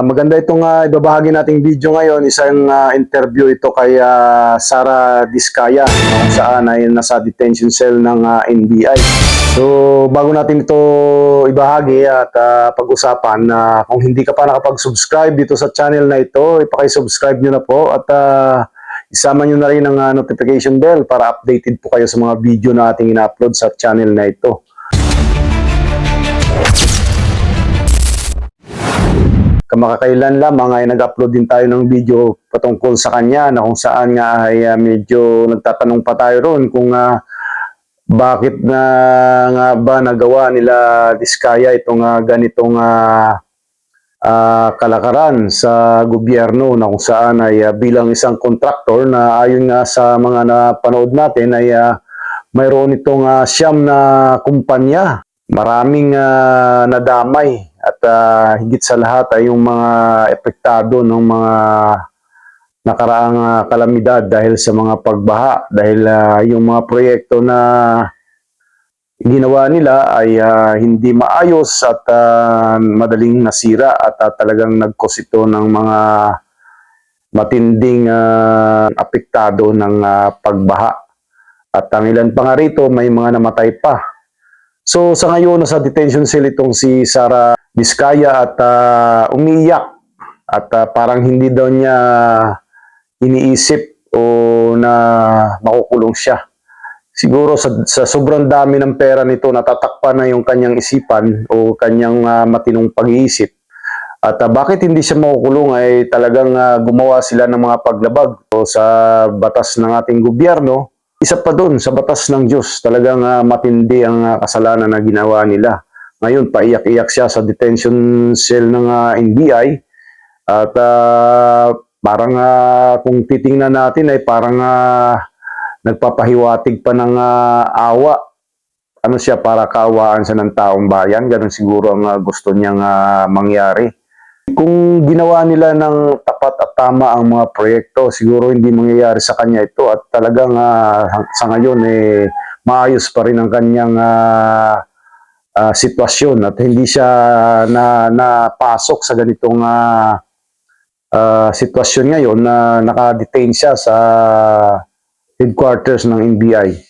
Maganda itong ah, ibabahagi nating video ngayon. Isang ah, interview ito kay ah, Sara Diskaya kung saan ay nasa detention cell ng ah, NBI. So bago natin ito ibahagi at ah, pag-usapan na kung hindi ka pa nakapag-subscribe dito sa channel na ito, ipaki-subscribe nyo na po at ah, isama nyo na rin ang ah, notification bell para updated po kayo sa mga video na ating ina-upload sa channel na ito. Kamakakailan lamang ay nag-upload din tayo ng video patungkol sa kanya na kung saan nga ay ah, medyo nagtatanong pa tayo ron kung ah, bakit na nga ba nagawa nila Diskaya itong ah, ganitong ah, ah, kalakaran sa gobyerno na kung saan ay ah, bilang isang kontraktor na ayon nga sa mga napanood natin ay ah, mayroon itong ah, siyam na kumpanya. Maraming ah, nadamay at ah, higit sa lahat ay yung mga epektado ng mga nakaraang ah, kalamidad dahil sa mga pagbaha dahil ah, yung mga proyekto na ginawa nila ay ah, hindi maayos at ah, madaling nasira at ah, talagang nagkos ito ng mga matinding ah, apektado ng ah, pagbaha. At ang ilan pa nga rito may mga namatay pa So sa ngayon nasa detention cell itong si Sara Diskaya at ah, umiiyak at ah, parang hindi daw niya iniisip o na makukulong siya. Siguro sa, sa sobrang dami ng pera nito natatakpan na yung kanyang isipan o kanyang ah, matinong pag-iisip. At ah, bakit hindi siya makukulong ay talagang ah, gumawa sila ng mga paglabag o sa batas ng ating gobyerno isa pa doon sa batas ng Diyos, talagang ah, matindi ang ah, kasalanan na ginawa nila. Ngayon, paiyak-iyak siya sa detention cell ng ah, NBI at ah, parang ah, kung titingnan natin ay parang ah, nagpapahiwatig pa ng ah, awa. Ano siya para kaawaan siya ng taong bayan, ganun siguro ang ah, gusto niyang ah, mangyari. Kung ginawa nila ng tapat at tama ang mga proyekto, siguro hindi mangyayari sa kanya ito at talagang ah, sa ngayon eh maayos pa rin ang kanyang ah, ah, sitwasyon at hindi siya na napasok sa ganitong ah, ah, sitwasyon ngayon na naka-detain siya sa headquarters ng NBI.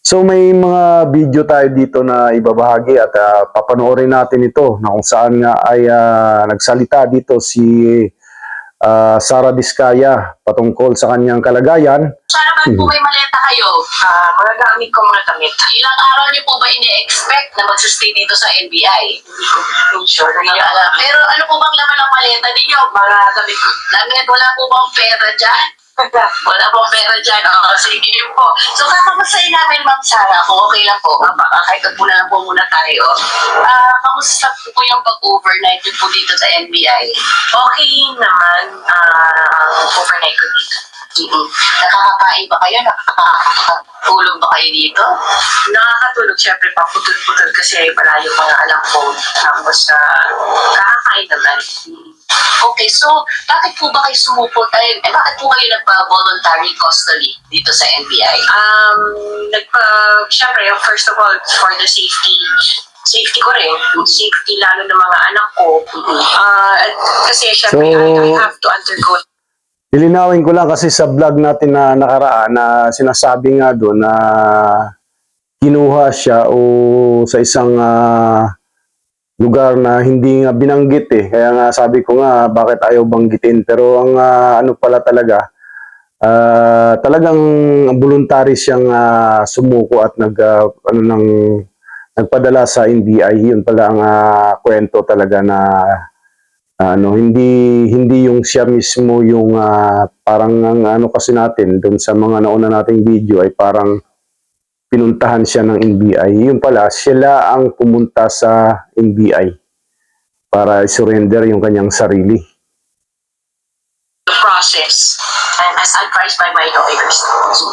So may mga video tayo dito na ibabahagi at ah, papanoorin natin ito na kung saan nga ay ah, nagsalita dito si ah, Sara Diskaya patungkol sa kanyang kalagayan. Sana ba po may maleta kayo? Ah, magagamit ko mga damit. Ilang araw niyo po ba ini-expect na mag-stay dito sa NBI? Po sure. Alam. Pero ano po bang laman ng maleta ninyo? Mga damit ko. Lamin, wala po bang pera dyan? Wala pong pera dyan. Oo, sige po. So, kakamustahin namin, Ma'am Sara, kung okay lang po. Ma'am, baka kahit po na lang po muna tayo. Ah, kamusta po po yung pag-overnight niyo po dito sa NBI? Okay naman ah, ang overnight ko dito. Mm-mm. Nakakakain ba kayo? Nakakatulog ba kayo dito? Nakakatulog syempre pa putol-putol kasi malayo mga anak ko. Tapos ah, kakakain naman. Okay, so bakit po ba kayo sumupot? Ay, eh, bakit po kayo nagpa-voluntary custody dito sa NBI? Um, nagpa, syempre, first of all, for the safety safety ko rin, safety lalo ng mga anak ko. Ah, at kasi syempre, So- I, I have to undergo Lilinawin ko lang kasi sa vlog natin na nakaraan na sinasabi nga doon na kinuha siya o sa isang ah, lugar na hindi nga binanggit eh. Kaya nga sabi ko nga bakit ayaw banggitin. Pero ang ah, ano pala talaga, ah, talagang voluntary siyang ah, sumuko at nag ah, ano nang nagpadala sa NBI. Yun pala ang ah, kwento talaga na ano hindi hindi yung siya mismo yung ah, parang ang ano kasi natin doon sa mga nauna nating video ay parang pinuntahan siya ng NBI yun pala sila ang pumunta sa NBI para surrender yung kanyang sarili the process and as advised by my lawyers. So,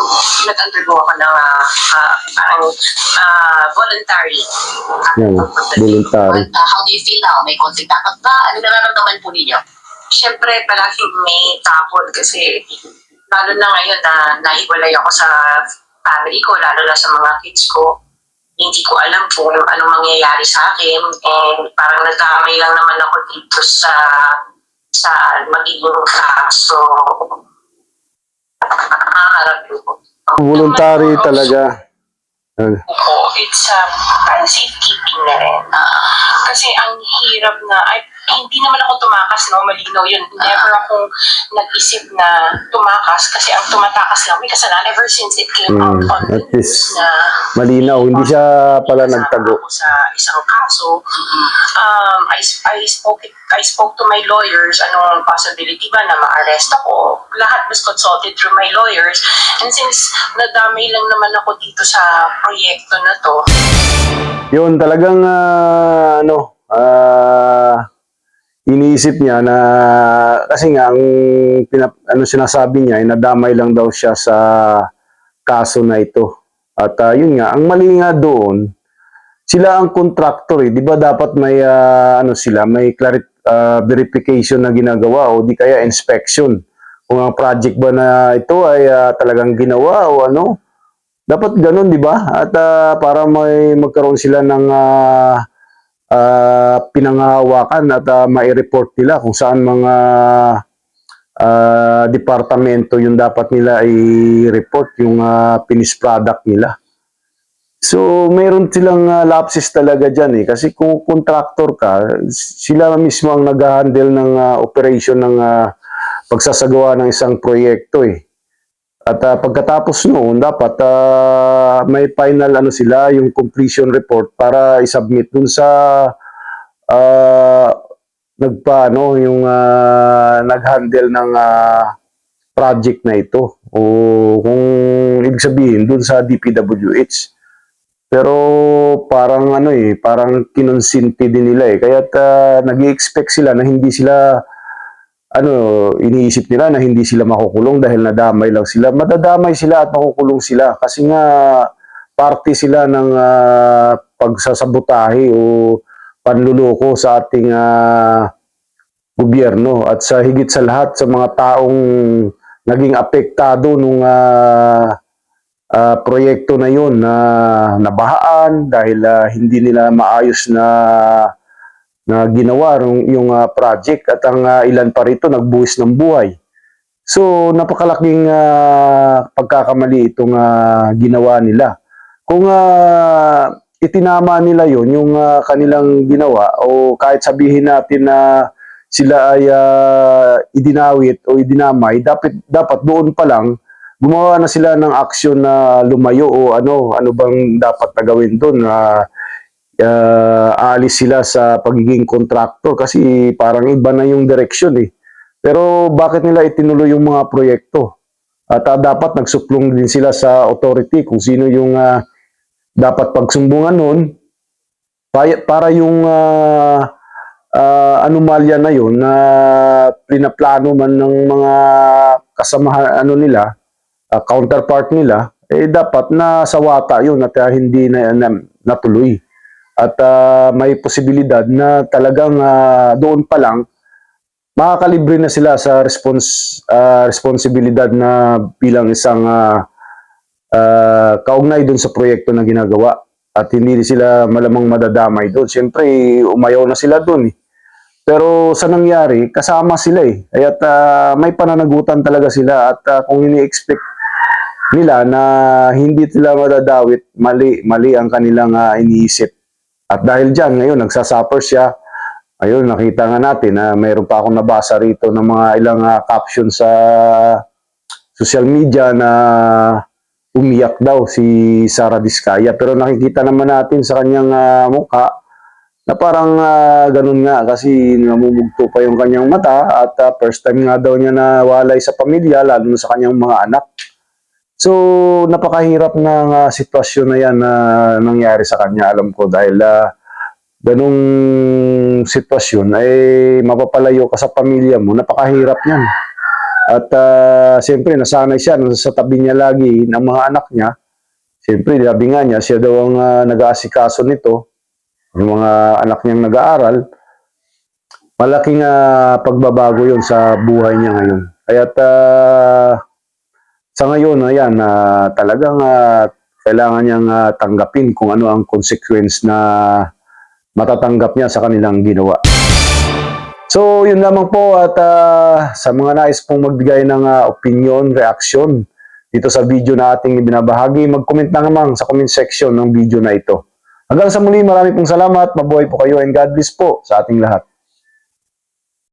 nag-undergo ako ng uh, uh, parang uh, voluntary. Yan, voluntary What, ah, how do you feel now? May konting takot ba? Ano nararamdaman po ninyo? Siyempre, palaging may takot kasi lalo na ngayon na nahiwalay ako sa family ko, lalo na sa mga kids ko. hindi ko alam kung anong mangyayari sa akin and parang nadamay lang naman ako dito sa sa magiging kaso. Nakakarap ko. Voluntary talaga. ko, it's um, parang safekeeping na rin. Ah, kasi ang hirap na, ay, hindi naman ako tumakas, no? Malinaw yun. Never akong nag-isip na tumakas kasi ang tumatakas lang may kasalanan ever since it came out Hmm, on at the least news na malinaw. Hindi siya pala kasama nagtago. ako sa isang kaso. Um, I, I spoke I spoke to my lawyers anong possibility ba na ma-arrest ako. Lahat was consulted through my lawyers. And since nadamay lang naman ako dito sa proyekto na to, Yun, talagang ah, ano, ah, iniisip niya na kasi nga ang pinap, ano sinasabi niya ay nadamay lang daw siya sa kaso na ito. At ah, yun nga, ang mali nga doon, sila ang contractor eh. 'Di ba dapat may ah, ano sila, may clari- ah, verification na ginagawa o di kaya inspection. Kung ang project ba na ito ay ah, talagang ginawa o ano, dapat ganun, di ba? At ah, para may magkaroon sila ng ah, ah, pinanghahawakan at ah, mai-report nila kung saan mga ah, departamento yung dapat nila i-report yung ah, finished product nila. So, mayroon silang ah, lapses talaga dyan eh. Kasi kung contractor ka, sila mismo ang nag-handle ng ah, operation ng ah, pagsasagawa ng isang proyekto eh. At ah, pagkatapos noon, dapat ah, may final ano sila, yung completion report para i-submit dun sa ah, nagpa ano, yung ah, nag-handle ng ah, project na ito. O kung ibig sabihin dun sa DPWH. Pero parang ano eh, parang kinonsinti din nila eh. Kaya uh, nag-expect sila na hindi sila ano, iniisip nila na hindi sila makukulong dahil nadamay lang sila. Madadamay sila at makukulong sila kasi nga parte sila ng ah, pagsasabotahe o panluloko sa ating ah, gobyerno at sa higit sa lahat sa mga taong naging apektado nung ah, ah, proyekto na yun na nabahaan dahil ah, hindi nila maayos na na ginawa yung, yung ah, project at ang ah, ilan pa rito nagbuwis ng buhay. So napakalaking ah, pagkakamali itong ah, ginawa nila. Kung ah, itinama nila yon yung ah, kanilang ginawa o kahit sabihin natin na sila ay ah, idinawit o idinamay, dapat dapat doon pa lang gumawa na sila ng aksyon na lumayo o ano ano bang dapat na gawin doon na uh, aalis sila sa pagiging contractor kasi parang iba na yung direction eh. Pero bakit nila itinuloy yung mga proyekto? At ah, dapat nagsuplong din sila sa authority kung sino yung ah, dapat pagsumbungan nun para, yung ah, ah, anomalya na yun na pinaplano man ng mga kasamahan ano nila uh, counterpart nila, eh dapat na sawata yun at uh, hindi na, na natuloy. At uh, may posibilidad na talagang uh, doon pa lang makakalibre na sila sa respons uh, responsibilidad na bilang isang uh, uh, kaugnay doon sa proyekto na ginagawa at hindi sila malamang madadamay doon. Siyempre, umayaw na sila doon eh. Pero sa nangyari, kasama sila eh. At uh, may pananagutan talaga sila at uh, kung ini-expect nila na hindi sila madadawit, mali, mali ang kanilang ah, iniisip. At dahil dyan, ngayon, nagsasuffer siya. Ayun, nakita nga natin na mayroon pa akong nabasa rito ng mga ilang ah, caption sa social media na umiyak daw si Sara Diskaya. Pero nakikita naman natin sa kanyang ah, mukha na parang ah, ganun nga kasi namumugto pa yung kanyang mata at ah, first time nga daw niya na walay sa pamilya, lalo na sa kanyang mga anak. So, napakahirap ng ah, sitwasyon na yan na nangyari sa kanya, alam ko, dahil uh, ganong sitwasyon ay mapapalayo ka sa pamilya mo, napakahirap niyan. At uh, siyempre, nasanay siya nasa tabi niya lagi ng mga anak niya. Siyempre, sabi nga niya, siya daw ang ah, nag-aasikaso nito, yung mga anak niyang nag-aaral. Malaking ah, pagbabago yon sa buhay niya ngayon. Kaya't ah, sa ngayon, ayan, na talagang ah, kailangan niyang ah, tanggapin kung ano ang consequence na matatanggap niya sa kanilang ginawa. So, yun lamang po at ah, sa mga nais pong magbigay ng ah, opinion, reaction dito sa video na ating ibinabahagi, mag-comment na naman sa comment section ng video na ito. Hanggang sa muli, marami pong salamat, mabuhay po kayo and God bless po sa ating lahat.